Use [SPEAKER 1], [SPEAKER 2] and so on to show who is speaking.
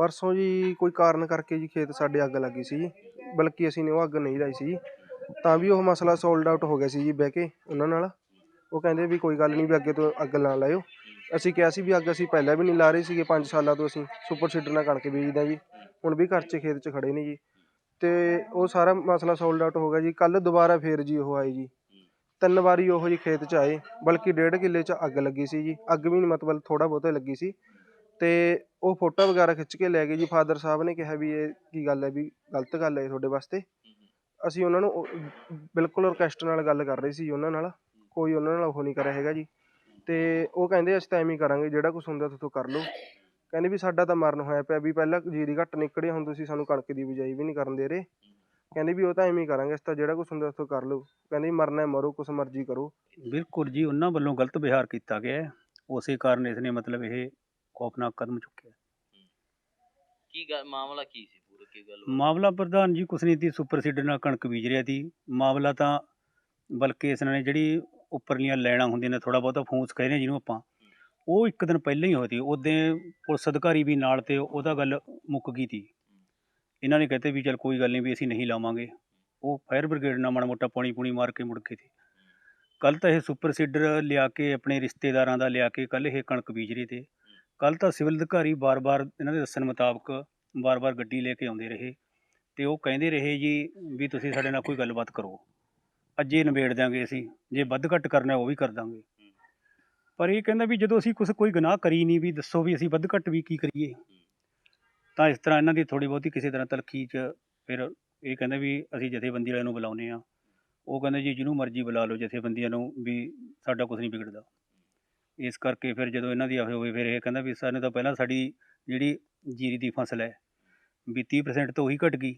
[SPEAKER 1] ਪਰਸੋਂ ਜੀ ਕੋਈ ਕਾਰਨ ਕਰਕੇ ਜੀ ਖੇਤ ਸਾਡੇ ਅੱਗ ਲੱਗੀ ਸੀ ਜੀ। ਬਲਕਿ ਅਸੀਂ ਨੇ ਉਹ ਅੱਗ ਨਹੀਂ ਲਾਈ ਸੀ ਜੀ। ਤਾਂ ਵੀ ਉਹ ਮਸਲਾ ਸੋਲਡ ਆਊਟ ਹੋ ਗਿਆ ਸੀ ਜੀ ਬਹਿ ਕੇ ਉਹਨਾਂ ਨਾਲ। ਉਹ ਕਹਿੰਦੇ ਵੀ ਕੋਈ ਗੱਲ ਨਹੀਂ ਵੀ ਅੱਗੇ ਤੋਂ ਅੱਗ ਨਾ ਲਾਇਓ। ਅਸੀਂ ਕਿਹਾ ਸੀ ਵੀ ਅੱਗ ਅਸੀਂ ਪਹਿਲਾਂ ਵੀ ਨਹੀਂ ਲਾ ਰਹੇ ਸੀਗੇ 5 ਸਾਲਾਂ ਤੋਂ ਅਸੀਂ ਸੁਪਰ ਸੀਡਰ ਨਾਲ ਕਣਕ ਬੀਜਦੇ ਜੀ। ਹੁਣ ਵੀ ਘਰ 'ਚ ਖੇਤ 'ਚ ਖੜੇ ਨੇ ਜੀ। ਤੇ ਉਹ ਸਾਰਾ ਮਸਲਾ ਸੋਲਡ ਆਊਟ ਹੋ ਗਿਆ ਜੀ। ਕੱਲ ਦੁਬਾਰਾ ਫੇਰ ਜੀ ਉਹ ਆਏ ਜੀ। ਤਿੰਨ ਵਾਰੀ ਉਹ ਜੀ ਖੇਤ 'ਚ ਆਏ। ਬਲਕਿ ਡੇਢ ਕਿੱਲੇ 'ਚ ਅੱਗ ਲੱਗੀ ਸੀ ਜੀ। ਅੱਗ ਵੀ ਨਹੀਂ ਮਤਲਬ ਥੋੜਾ ਬਹੁਤਾ ਲੱਗੀ ਸੀ। ਅਤੇ ਉਹ ਫੋਟੋ ਵਗੈਰਾ ਖਿੱਚ ਕੇ ਲੈ ਗਏ ਜੀ। ਫਾਦਰ ਸਾਹਿਬ ਨੇ ਕਿਹਾ ਵੀ ਇਹ ਕੀ ਗੱਲ ਹੈ ਵੀ ਗਲਤ ਗੱਲ ਹੈ ਤੁਹਾਡੇ ਵਾਸਤੇ। ਅਸੀਂ ਉਹਨਾਂ ਨੂੰ ਬਿਲਕੁਲ orchestra ਨਾਲ ਗੱਲ ਕਰ ਰਹੇ ਸੀ ਜੀ ਉਹਨਾਂ ਨਾਲ। ਕੋਈ ਉਹਨਾਂ ਨਾਲ ਉਹ ਨਹੀਂ ਕਰਿਆ ਹੈਗਾ ਜੀ। ਅਤੇ ਉਹ ਕਹਿੰਦੇ ਅਸੀਂ ਤਾਂ ਐਵੇਂ ਹੀ ਕਰਾਂਗੇ, ਜਿਹੜਾ ਕੁਛ ਹੁੰਦਾ ਤੁਹਾਡੇ ਕਰ ਲਓ। ਕਹਿੰਦੇ ਵੀ ਸਾਡਾ ਤਾਂ ਮਰਨ ਹੋਇਆ ਪਿਆ ਵੀ ਪਹਿਲਾਂ ਜੀਰੀ ਘੱਟ ਨਿਕੜੀ ਹੁਣ ਤੁਸੀਂ ਸਾਨੂੰ ਕਣਕ ਦੀ ਬਿਜਾਈ ਵੀ ਨਹੀਂ ਕਰਨ ਦੇ ਰਹੇ। ਕਹਿੰਦੇ ਵੀ ਉਹ ਤਾਂ ਐਵੇਂ ਹੀ ਕਰਾਂਗੇ, ਅਸੀਂ ਤਾਂ ਜਿਹੜਾ ਕੁਛ ਹੁੰਦਾ ਤੁਹਾਡੇ ਕਰ ਲਓ। ਕਹਿੰਦੇ ਮਰਨਾ ਹੈ, ਮਰੋ, ਕੁਛ ਮਰਜ਼ੀ ਕਰੋ।
[SPEAKER 2] ਬਿਲਕੁਲ ਜੀ, ਉਹਨਾਂ ਵੱਲੋਂ ਗਲਤ ਵਿਹਾਰ ਕੀਤਾ ਗਿਆ ਹੈ। ਉਸੇ ਕਾਰਨ ਇਸ ਨੇ ਮਤਲਬ ਇਹ ਖੌਫਨਾਕ ਕਦਮ ਚੁੱਕਿਆ
[SPEAKER 3] ਕੀ ਗੱਲ ਮਾਮਲਾ ਕੀ ਸੀ ਪੂਰਾ ਕੀ ਗੱਲ ਹੋਈ?
[SPEAKER 2] ਮਾਮਲਾ ਪ੍ਰਧਾਨ ਜੀ ਕੁਛ ਨਹੀਂ ਤੀ ਸੁਪਰ ਸੀਡਰ ਨਾਲ ਕਣਕ ਬੀਜ ਰਿਹਾ ਸੀ ਮਾਮਲਾ ਤਾਂ ਬਲਕਿ ਇਸ ਨੇ ਜਿਹੜੀ ਉੱਪਰਲੀਆਂ ਲੈਣਾ ਹੁੰਦੀਆਂ ਨੇ ਥੋੜਾ ਬਹੁਤਾ ਫੂਸ ਕਹਿੰਦੇ ਜਿਹਨੂੰ ਆਪਾਂ ਉਹ ਇੱਕ ਦਿਨ ਪਹਿਲਾਂ ਹੀ ਹੋਈ ਸੀ ਉਹਦੇ ਪੁਲਿਸ ਅਧਿਕਾਰੀ ਵੀ ਨਾਲ ਤੇ ਉਹਦਾ ਗੱਲ ਮੁੱਕ ਗਈ ਤੀ ਇਹਨਾਂ ਨੇ ਕਹਤੇ ਵੀ ਚਲ ਕੋਈ ਗੱਲ ਨਹੀਂ ਵੀ ਅਸੀਂ ਨਹੀਂ ਲਾਵਾਂਗੇ ਉਹ ਫਾਇਰ ਬ੍ਰਿਗੇਡ ਨਾਲ ਮਾੜਾ ਮੋਟਾ ਪਾਣੀ ਪੂਣੀ ਮਾਰ ਕੇ ਮੁੜ ਕੇ ਸੀ ਕੱਲ ਤਾਂ ਇਹ ਸੁਪਰ ਸੀਡਰ ਲਿਆ ਕੇ ਆਪਣੇ ਰਿਸ਼ਤੇਦਾਰਾਂ ਦਾ ਲਿਆ ਕੇ ਕੱਲ ਇਹ ਕਣਕ ਬੀਜ ਰਹੀ ਤੇ ਕੱਲ ਤਾਂ ਸਿਵਲ ਅਧਿਕਾਰੀ ਬਾਰ-ਬਾਰ ਇਹਨਾਂ ਦੇ ਦੱਸਣ ਮੁਤਾਬਕ ਬਾਰ-ਬਾਰ ਗੱਡੀ ਲੈ ਕੇ ਆਉਂਦੇ ਰਹੇ ਤੇ ਉਹ ਕਹਿੰਦੇ ਰਹੇ ਜੀ ਵੀ ਤੁਸੀਂ ਸਾਡੇ ਨਾਲ ਕੋਈ ਗੱਲਬਾਤ ਕਰੋ। ਅੱਜ ਇਹ ਨਿਬੇੜ ਦਿਆਂਗੇ ਅਸੀਂ, ਜੇ ਵੱਧ ਘੱਟ ਕਰਨਾ ਉਹ ਵੀ ਕਰ ਦਾਂਗੇ ਪਰ ਇਹ ਕਹਿੰਦਾ ਵੀ ਜਦੋਂ ਅਸੀਂ ਕੁਛ ਕੋਈ ਗੁਨਾਹ ਕਰੀ ਨਹੀਂ ਵੀ ਦੱਸੋ ਵੀ ਅਸੀਂ ਵੱਧ ਘੱਟ ਵੀ ਕੀ ਕਰੀਏ। ਤਾਂ ਇਸ ਤਰ੍ਹਾਂ ਇਹਨਾਂ ਦੀ ਥੋੜੀ ਬਹੁਤੀ ਕਿਸੇ ਤਰ੍ਹਾਂ ਤਲਖੀ 'ਚ ਫਿਰ ਇਹ ਕਹਿੰਦੇ ਵੀ ਅਸੀਂ ਜਥੇਬੰਦੀ ਵਾਲਿਆਂ ਨੂੰ ਬੁਲਾਉਂਦੇ ਆ ਉਹ ਕਹਿੰਦੇ ਜੀ ਜਿਹਨੂੰ ਮਰਜ਼ੀ ਬੁਲਾ ਲਓ ਜਥੇਬੰਦੀਆਂ ਨੂੰ ਵੀ ਸਾਡਾ ਕੁਝ ਨਹੀਂ ਵਿਗੜਦਾ। ਇਸ ਕਰਕੇ ਫਿਰ ਜਦੋਂ ਇਹਨਾਂ ਦੀ ਆਵੇ ਹੋਵੇ, ਫਿਰ ਇਹ ਕਹਿੰਦਾ ਵੀ ਸਾਨੂੰ ਤਾਂ ਪਹਿਲਾਂ ਸਾਡੀ ਜਿਹੜੀ ਜੀਰੀ ਦੀ ਫਸਲ ਹੈ, ਵੀ 30% ਤੋਂ ਉਹੀ ਘਟ ਗਈ।